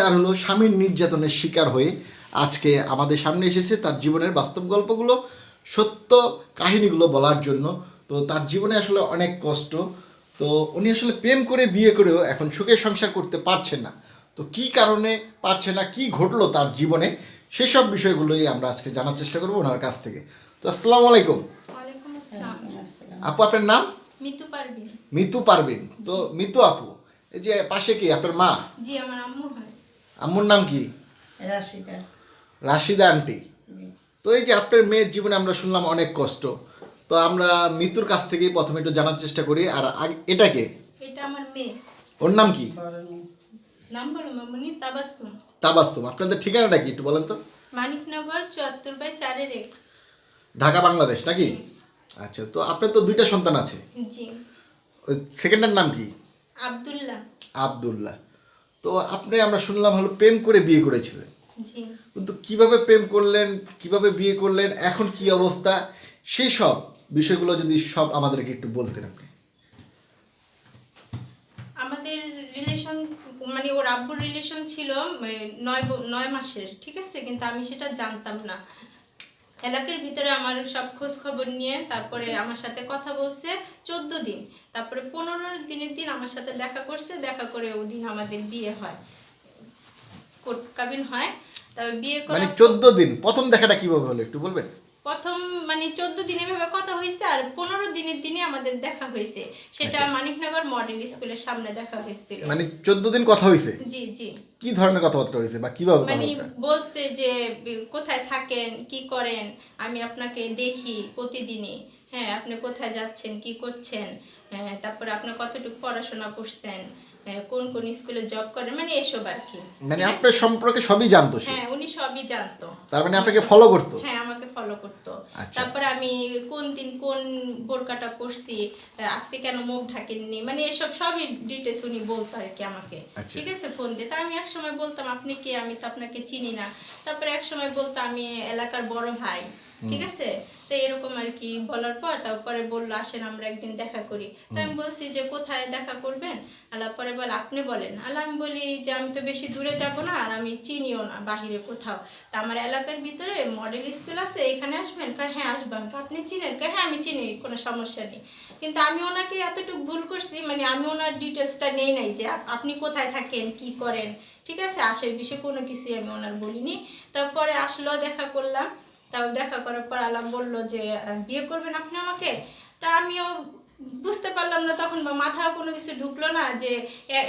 তার হলো স্বামীর নির্যাতনের শিকার হয়ে আজকে আমাদের সামনে এসেছে তার জীবনের বাস্তব গল্পগুলো সত্য কাহিনীগুলো বলার জন্য। তো তার জীবনে আসলে অনেক কষ্ট। তো উনি আসলে প্রেম করে বিয়ে করেও এখন সুখে সংসার করতে পারছেন না। তো কি কারণে পারছে না কি ঘটলো তার জীবনে সেসব বিষয়গুলোই আমরা আজকে জানার চেষ্টা করব ওনার কাছ থেকে। তো আসসালামু আলাইকুম। আপু আপনার নাম? মিতু পারবিন মিতু পারবিন তো মিতু আপু এই যে পাশে কি আপনার মা? জি আমার আম্মু আম্মুর নাম কি? রাশিদা। রাশিদা আন্টি। তো এই যে আপনার মেয়ের জীবনে আমরা শুনলাম অনেক কষ্ট। তো আমরা মিতুর কাছ থেকেই প্রথমে একটু জানার চেষ্টা করি। আর এটা কে? এটা আমার মেয়ে। ওর নাম কি? নাম বলো মামনি তাবাসুম। তাবাস্তুম আপনাদের ঠিকানাটা কি একটু বলেন তো? মানিকনগর চুয়াত্তর বাই চারের এক। ঢাকা বাংলাদেশ নাকি? আচ্ছা তো আপনার তো দুইটা সন্তান আছে। জি। সেকেন্ডের নাম কি? আব্দুল্লাহ। আব্দুল্লাহ। তো আপনি আমরা শুনলাম হলো প্রেম করে বিয়ে করেছিলেন। কিন্তু কীভাবে প্রেম করলেন কীভাবে বিয়ে করলেন এখন কি অবস্থা? সেই সব বিষয়গুলো যদি সব আমাদেরকে একটু বলতেন আপনি। আমাদের রিলেশন মানে ওর আব্বুর রিলেশন ছিল নয় নয় মাসের ঠিক আছে? কিন্তু আমি সেটা জানতাম না। এলাকার ভিতরে আমার সব খোঁজ খবর নিয়ে তারপরে আমার সাথে কথা বলছে চোদ্দ দিন। তারপরে পনেরো দিনের দিন আমার সাথে দেখা করছে, দেখা করে ওদিন আমাদের বিয়ে হয়। কাবিন হয়। তবে বিয়ে করে চোদ্দ দিন। প্রথম দেখাটা কীভাবে হলো একটু বলবেন? প্রথম মানে চোদ্দ দিনে ভাবে কথা হয়েছে আর পনেরো দিনের দিনে আমাদের দেখা হয়েছে। সেটা আচ্ছা। মানিকনগর মডেল স্কুলের সামনে দেখা হয়েছিল মানে চোদ্দ দিন কথা হয়েছে? জি জি। কি ধরনের কথাবার্তা হয়েছে বা কীভাবে মানে বলছে যে কোথায় থাকেন কি করেন আমি আপনাকে দেখি প্রতিদিনই। হ্যাঁ আপনি কোথায় যাচ্ছেন কি করছেন হ্যাঁ, তারপরে আপনি কতটুকু পড়াশোনা করছেন হ্যাঁ, কোন কোন স্কুলে জব করেন মানে এসব আর কি। মানে আপনার সম্পর্কে সবই জানতো হ্যাঁ উনি সবই জানতো। তার মানে আপনাকে ফলো করতো? হ্যাঁ ফলো করতো। আচ্ছা। তারপরে আমি কোন দিন কোন বোরকাটা পরছি আজকে কেন মুখ ঢাকেননি মানে এসব সবই ডিটেলস উনি বলতো আর কি আমাকে। আচ্ছা। ঠিক আছে ফোন দিয়ে। তা আমি এক সময় বলতাম আপনি কে? আমি তো আপনাকে চিনি না। তারপরে এক সময় বলতো আমি এলাকার বড় ভাই। ঠিক আছে? তো এরকম আর কি বলার পর তারপরে বলল, আসেন, আমরা একদিন দেখা করি। তো আমি বলছি যে, কোথায় দেখা করবেন? আল্লাহ পরে বল, আপনি বলেন। আল্লাহ আমি বলি যে, আমি তো বেশি দূরে যাব না আর আমি চিনিও না বাহিরে কোথাও। তা আমার এলাকার ভিতরে মডেল স্কুল আছে, এখানে আসবেন? কয় হ্যাঁ আসবেন আপনি চিনেন? কয় হ্যাঁ আমি চিনি, কোনো সমস্যা নেই। কিন্তু আমি ওনাকে এতটুকু ভুল করছি মানে আমি ওনার ডিটেলসটা নেই নাই যে আপনি কোথায় থাকেন, কি করেন? ঠিক আছে? আসে বিষয়ে কোনো কিছুই আমি ওনার বলিনি। তারপরে আসলো, দেখা করলাম। তারপর দেখা করার পর আলাম বলল যে বিয়ে করবেন আপনি আমাকে? তা আমিও বুঝতে পারলাম না তখন বা মাথাও কোনো কিছু ঢুকলো না যে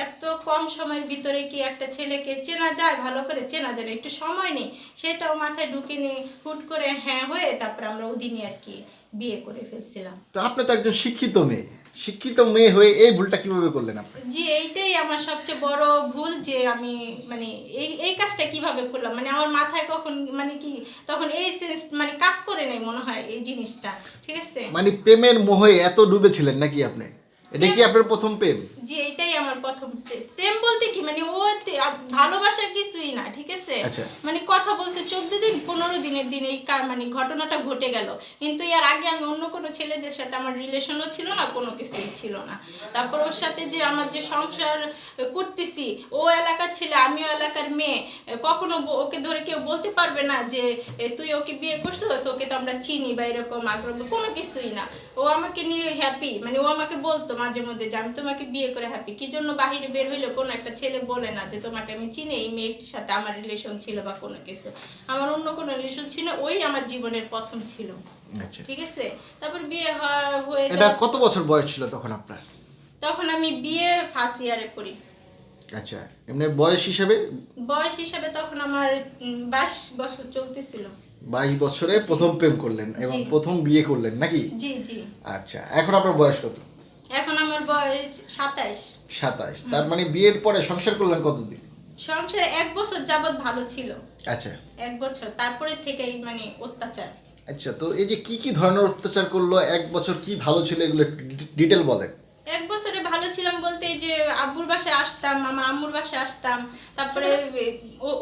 এত কম সময়ের ভিতরে কি একটা ছেলেকে চেনা যায়? ভালো করে চেনা যায় একটু সময় নেই। সেটাও মাথায় ঢুকিনি, হুট করে হ্যাঁ হয়ে তারপর আমরা ওদিনই আর কি বিয়ে করে ফেলছিলাম। তো আপনি তো একজন শিক্ষিত মেয়ে। শিক্ষিত মেয়ে হয়ে এই ভুলটা কীভাবে করলেন আপনি? জি এইটাই আমার সবচেয়ে বড় ভুল যে আমি মানে এই এই কাজটা কীভাবে করলাম? মানে আমার মাথায় কখন মানে কি তখন এই সেন্স মানে কাজ করে নাই মনে হয় এই জিনিসটা ঠিক আছে? মানে প্রেমের মোহে এত ডুবেছিলেন নাকি আপনি? এটা কি আপনার প্রথম প্রেম? জি এটাই আমার প্রথম প্রে- প্রেম বলতে কি? মানে ও ভালোবাসা কিছুই না ঠিক আছে? আচ্ছা। মানে কথা বলছে চোদ্দ দিন পনেরো দিনের দিন এই মানে ঘটনাটা ঘটে গেল। কিন্তু এর আগে আমি অন্য কোনো ছেলেদের সাথে আমার রিলেশনও ছিল না কোনো কিছুই ছিল না। তারপর ওর সাথে যে আমার যে সংসার করতেছি ও এলাকার ছেলে আমিও এলাকার মেয়ে কখনো ওকে ধরে কেউ বলতে পারবে না যে তুই ওকে বিয়ে করছিস? ওকে তো আমরা চিনি বা এরকম আগ্রহ কোনো কিছুই না। ও আমাকে নিয়ে হ্যাপি মানে ও আমাকে বলতো মাঝে মধ্যে যে আমি তোমাকে বিয়ে করে হ্যাপি কি জন্য বাহিরে বের হইলে কোনো একটা ছেলে বলে না যে তোমাকে আমি চিনি এই মেয়েটির সাথে আমার রিলেশন ছিল বা কোনো কিছু। আমার অন্য কোনো রিলেশন ছিল ওই আমার জীবনের প্রথম ছিল। আচ্ছা। ঠিক আছে? তারপর বিয়ে হয়ে এটা কত বছর বয়স ছিল তখন আপনার? তখন আমি বিয়ে ফার্স্ট ইয়ারে পড়ি আচ্ছা এমনি বয়স হিসাবে? বয়স হিসাবে তখন আমার বাইশ বছর চলতেছিল। বাইশ বছরে প্রথম প্রেম করলেন এবং প্রথম বিয়ে করলেন নাকি? জি জি। আচ্ছা এখন আপনার বয়স কত? বয়স সাতাইশ সাতাশ। তার মানে বিয়ের পরে সংসার করলেন কতদিন? সংসারে এক বছর যাবত ভালো ছিল। আচ্ছা। এক বছর। তারপরে থেকেই মানে অত্যাচার। আচ্ছা তো এই যে কি কি ধরনের অত্যাচার করল? এক বছর কি ভালো ছিল? এগুলো ডিটেল বলেন। এক বছরে ছিলাম বলতে যে আব্বুর বাসায় আসতাম আমার আম্মুর বাসায় আসতাম, তারপরে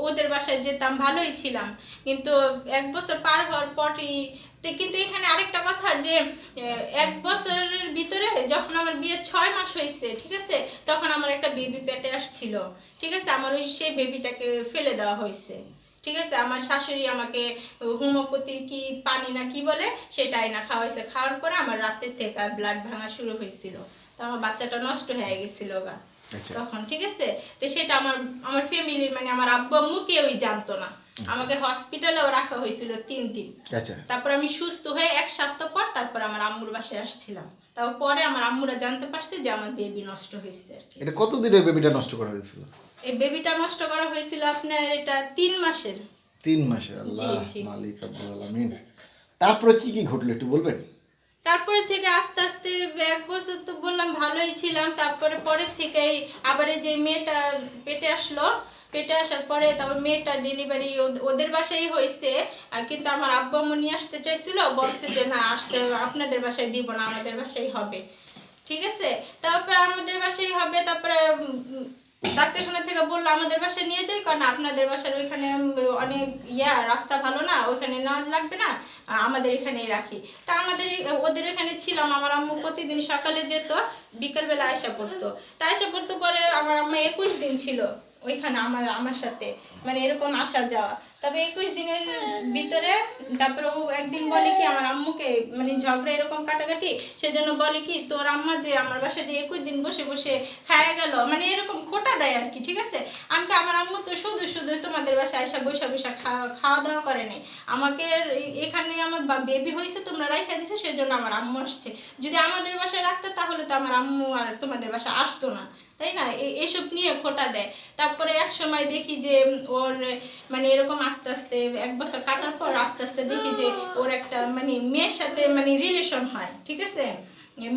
ওদের বাসায় যেতাম, ভালোই ছিলাম। কিন্তু এক বছর পার হওয়ার পরই কিন্তু এখানে আরেকটা কথা যে এক বছরের ভিতরে যখন আমার বিয়ে ছয় মাস হয়েছে ঠিক আছে, তখন আমার একটা বেবি পেটে আসছিল। ঠিক আছে, আমার ওই সেই বেবিটাকে ফেলে দেওয়া হয়েছে ঠিক আছে, আমার শাশুড়ি আমাকে হোমিওপ্যাথির কি পানি না কি বলে, সেটাই না খাওয়াইছে। খাওয়ার পরে আমার রাতের থেকে ব্লাড ভাঙা শুরু হয়েছিল তো আমার বাচ্চাটা নষ্ট হয়ে গেছিল গা। আচ্ছা। তখন ঠিক আছে? তো সেটা আমার আমার ফ্যামিলির মানে আমার আব্বু আম্মু কেউই জানতো না। আমাকে হসপিটালেও রাখা হয়েছিল তিন দিন। আচ্ছা। তারপর আমি সুস্থ হয়ে এক সপ্তাহ পর তারপর আমার আম্মুর বাসায় আসছিলাম। তারপর পরে আমার আম্মুরা জানতে পারছে যে আমার বেবি নষ্ট হয়েছে আর কি। এটা কতদিনের বেবিটা নষ্ট করা হয়েছিল? এই বেবিটা নষ্ট করা হয়েছিল আপনার এটা তিন মাসের। তিন মাসের আল্লাহ মালিক আব্দুল আলামিন। তারপরে কি কি ঘটলো একটু বলবেন? তারপরে থেকে আস্তে আস্তে এক বছর তো বললাম ভালোই ছিলাম, তারপরে পরের থেকেই আবার যে মেয়েটা পেটে আসলো, পেটে আসার পরে তারপর মেয়েটা ডেলিভারি ওদের বাসায় হয়েছে আর কিন্তু আমার আব্বু নিয়ে আসতে চাইছিল, বলছে যে না, আসতে আপনাদের বাসায় দিব না, আমাদের বাসায় হবে। ঠিক আছে? তারপরে আমাদের বাসায় হবে, তারপরে ডাক্তারখানা থেকে বলল, আমাদের বাসায় নিয়ে যাই, কারণ আপনাদের বাসার ওইখানে অনেক ইয়া, রাস্তা ভালো না, ওইখানে নেওয়া লাগবে না আমাদের এখানেই রাখি। তা আমাদের ওদের এখানে ছিলাম, আমার আম্মু প্রতিদিন সকালে যেত, বিকেলবেলা আয়সা পড়তো। তা আয়সা পড়তো পরে আমার আম্মা একুশ দিন ছিল। ওইখানে আমার আমার সাথে। মানে এরকম আসা যাওয়া। তবে একুশ দিনের ভিতরে তারপরে ও একদিন বলে কি আমার আম্মুকে মানে ঝগড়া এরকম কাটাকাটি সেজন্য বলে কি তোর আম্মা যে আমার বাসা দিয়ে একুশ দিন বসে বসে খায়া গেল। মানে এরকম খোটা দেয় আর কি ঠিক আছে? আমাকে আমার আম্মু তো শুধু শুধু তোমাদের বাসায় এসে বসে বসে খাওয়া খাওয়া দাওয়া করে নাই। আমাকে এখানে আমার বেবি হয়েছে তোমরা রাইখা দিছে সেজন্য আমার আম্মু আসছে। যদি আমাদের বাসায় রাখতে তাহলে তো আমার আম্মু আর তোমাদের বাসায় আসতো না। তাই না? এসব নিয়ে খোটা দেয়। তারপরে এক সময় দেখি যে, ওর মানে এরকম আস্তে আস্তে, এক বছর কাটার পর আস্তে আস্তে দেখি যে, ওর একটা মানে মেয়ের সাথে মানে রিলেশন হয়, ঠিক আছে?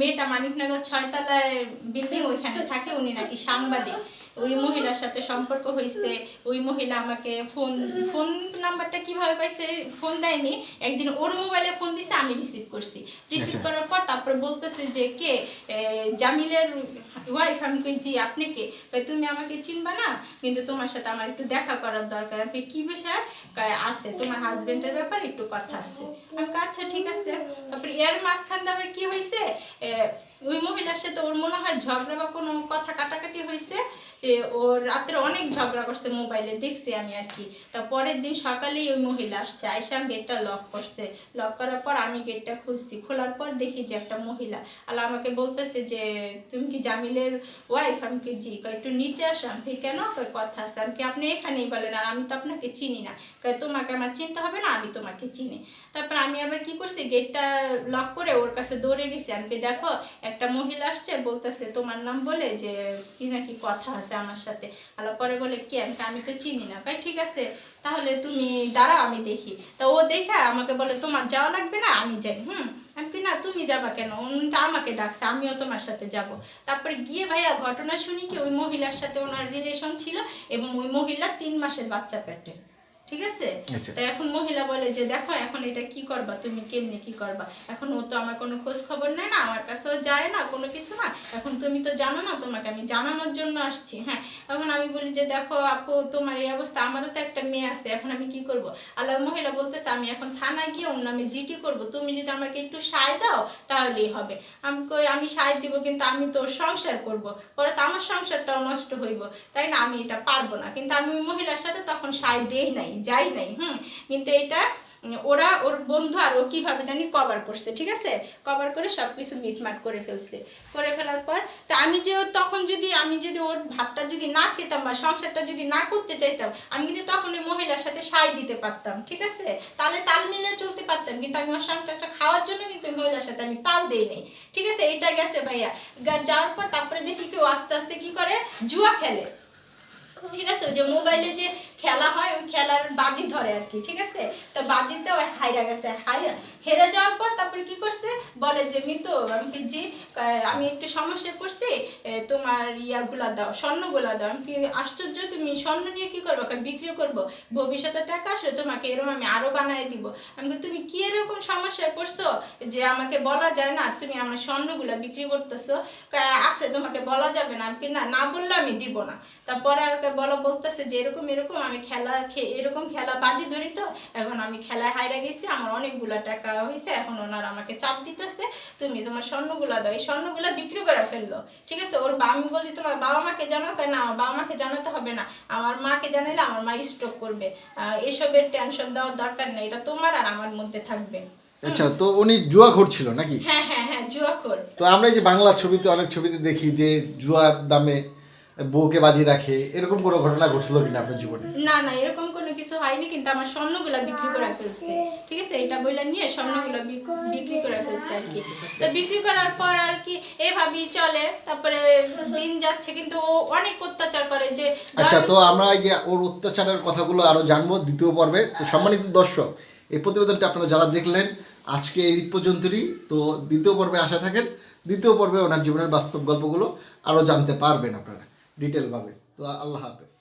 মেয়েটা মানিকনগর ছয়তলায় বিল্ডিং ওইখানে থাকে, উনি নাকি সাংবাদিক। ওই মহিলার সাথে সম্পর্ক হয়েছে ওই মহিলা আমাকে ফোন ফোন নাম্বারটা কীভাবে পাইছে ফোন দেয়নি একদিন ওর মোবাইলে ফোন দিছে আমি রিসিভ করছি। রিসিভ আচ্ছা। করার পর তারপরে বলতেছে যে কে? জামিলের ওয়াইফ আমি জি আপনি কে? তুমি আমাকে চিনবা না কিন্তু তোমার সাথে আমার একটু দেখা করার দরকার। আমি কি বিষয়? আছে তোমার হাজবেন্ডের ব্যাপারে একটু কথা আছে। আমি আচ্ছা ঠিক আছে। তারপরে এর মাঝখান আবার কি হয়েছে ওই মহিলার সাথে ওর মনে হয় ঝগড়া বা কোনো কথা কাটাকাটি হয়েছে ও রাত্রে অনেক ঝগড়া করছে মোবাইলে, দেখছি আমি আর কি। তা পরের দিন সকালেই ওই মহিলা আসছে আয়সা গেটটা লক করছে। লক করার পর আমি গেটটা খুলছি। খোলার পর দেখি যে একটা মহিলা। আল্লাহ আমাকে বলতেছে যে, তুমি কি জামিলের ওয়াইফ আমি কি জি? একটু নিচে আসো। আমি কেন? কথা আছে। আমি, কি আপনি এখানেই বলেন? আর আমি তো আপনাকে চিনি না। তোমাকে আমার চিনতে হবে না, আমি তোমাকে চিনি। তারপর আমি আবার কি করছি, গেটটা লক করে ওর কাছে দৌড়ে গেছি। আমি, দেখো, একটা মহিলা আসছে, বলতেছে তোমার নাম বলে যে, কি নাকি কথা আছে। আমার সাথে। আল্লাহ পরে বলে, কি, আমি আমি তো চিনি না। কয়, ঠিক আছে, তাহলে তুমি দাঁড়াও, আমি দেখি। তা ও দেখে আমাকে বলে, তোমার যাওয়া লাগবে না, আমি যাই। হুম, আমি কি না, তুমি যাবা কেন? উনটা আমাকে ডাকছে, আমিও তোমার সাথে যাব। তারপরে গিয়ে ভাইয়া ঘটনা শুনি কি, ওই মহিলার সাথে ওনার রিলেশন ছিল এবং ওই মহিলা তিন মাসের বাচ্চা পেটে। ঠিক আছে? আচ্ছা। তো এখন মহিলা বলে যে দেখো এখন এটা কি করবা? তুমি কেমনে কি করবা? এখন ও তো আমার কোনো খোঁজ খবর নেয় না আমার কাছেও যায় না কোনো কিছু না। এখন তুমি তো জানো না তোমাকে আমি জানানোর জন্য আসছি হ্যাঁ? এখন আমি বলি যে দেখো আপু তোমার এই অবস্থা আমারও তো একটা মেয়ে আছে এখন আমি কি করব? আল্লাহ মহিলা বলতেছে আমি এখন থানায় গিয়ে ওর নামে জিটি করব। তুমি যদি আমাকে একটু সায় দাও তাহলেই হবে। আমি কই আমি সায় দিব কিন্তু আমি তো সংসার করব। পরে তো আমার সংসারটাও নষ্ট হইব। তাই না? আমি এটা পারব না। কিন্তু আমি ওই মহিলার সাথে তখন সায় দেই নাই যাই নাই, হুম? কিন্তু এটা ওরা, ওর বন্ধু আর ও কীভাবে জানি কভার করছে, ঠিক আছে? কভার করে সব কিছু মিটমাট করে ফেলছে। করে ফেলার পর, তা আমি যে তখন যদি, আমি যদি ওর ভাতটা যদি না খেতাম বা সংসারটা যদি না করতে চাইতাম, আমি কিন্তু তখন ওই মহিলার সাথে সাই দিতে পারতাম, ঠিক আছে? তাহলে তাল মিলে চলতে পারতাম, কিন্তু আমি আমার সংসারটা খাওয়ার জন্য কিন্তু ওই মহিলার সাথে আমি তাল দিই নাই, ঠিক আছে? এইটা গেছে ভাইয়া। যাওয়ার পর তারপরে দেখি কেউ আস্তে আস্তে কি করে? জুয়া খেলে। ঠিক আছে? যে মোবাইলে যে খেলা হয় ওই খেলার বাজি ধরে আর কি ঠিক আছে? তো বাজিতে ওই হাইরা গেছে হাইরা। হেরে যাওয়ার পর তারপরে কি করছে? বলে যে মিতু আমি কি জি আমি একটু সমস্যায় পড়ছি তোমার ইয়াগুলা দাও স্বর্ণগুলা দাও। আমি কি আশ্চর্য? তুমি স্বর্ণ নিয়ে কি করব? বিক্রি করব। ভবিষ্যতে টাকা আসলে তোমাকে এরকম আমি আরও বানাই দিব। আমি তুমি কি এরকম সমস্যায় পড়ছো যে আমাকে বলা যায় না তুমি আমার স্বর্ণগুলা বিক্রি করতেছো? আছে তোমাকে বলা যাবে না। আমি কি, না না বললে আমি দিব না। তারপরে আর বলা বলতেছে যে এরকম এরকম আমি খেলা এরকম খেলা বাজি ধরি তো এখন আমি খেলায় হাইরা গেছি আমার অনেকগুলা টাকা হয়েছে এখন ওনার আমাকে চাপ দিতেছে তুমি তোমার স্বর্ণগুলা দাও এই স্বর্ণগুলা বিক্রি করে ফেলল ঠিক আছে? ওর বা আমি বলি তোমার বাবা মাকে জানাও কেন? আমার বাবা মাকে জানাতে হবে না আমার মাকে জানাইলে আমার মা স্ট্রোক করবে এসবের টেনশন দেওয়ার দরকার নেই এটা তোমার আর আমার মধ্যে থাকবে। আচ্ছা তো উনি জুয়া ঘুরছিল নাকি? হ্যাঁ হ্যাঁ হ্যাঁ জুয়াখোর। তো আমরা যে বাংলা ছবিতে অনেক ছবিতে দেখি যে জুয়ার দামে বউকে বাজি রাখে এরকম কোনো ঘটনা ঘটছিল কিনা আপনার জীবনে? না না এরকম কোনো কিছু হয়নি কিন্তু আমার স্বর্ণগুলা বিক্রি করে ফেলছে। ঠিক আছে এটা বইলা নিয়ে স্বর্ণগুলা বিক- বিক্রি করে ফেলছে আর কি। তো বিক্রি করার পর আর কি এভাবেই চলে তারপরে দিন যাচ্ছে কিন্তু ও অনেক অত্যাচার করে যে আচ্ছা তো আমরা এই যে ওর অত্যাচারের কথাগুলো আরও জানব দ্বিতীয় পর্বে। তো সম্মানিত দর্শক এই প্রতিবেদনটা আপনারা যারা দেখলেন আজকে এই পর্যন্তই। তো দ্বিতীয় পর্বে আশা থাকেন দ্বিতীয় পর্বে ওনার জীবনের বাস্তব গল্পগুলো আরও জানতে পারবেন আপনারা। ডিটেলভাবে। তো আল্লাহ হাফেজ।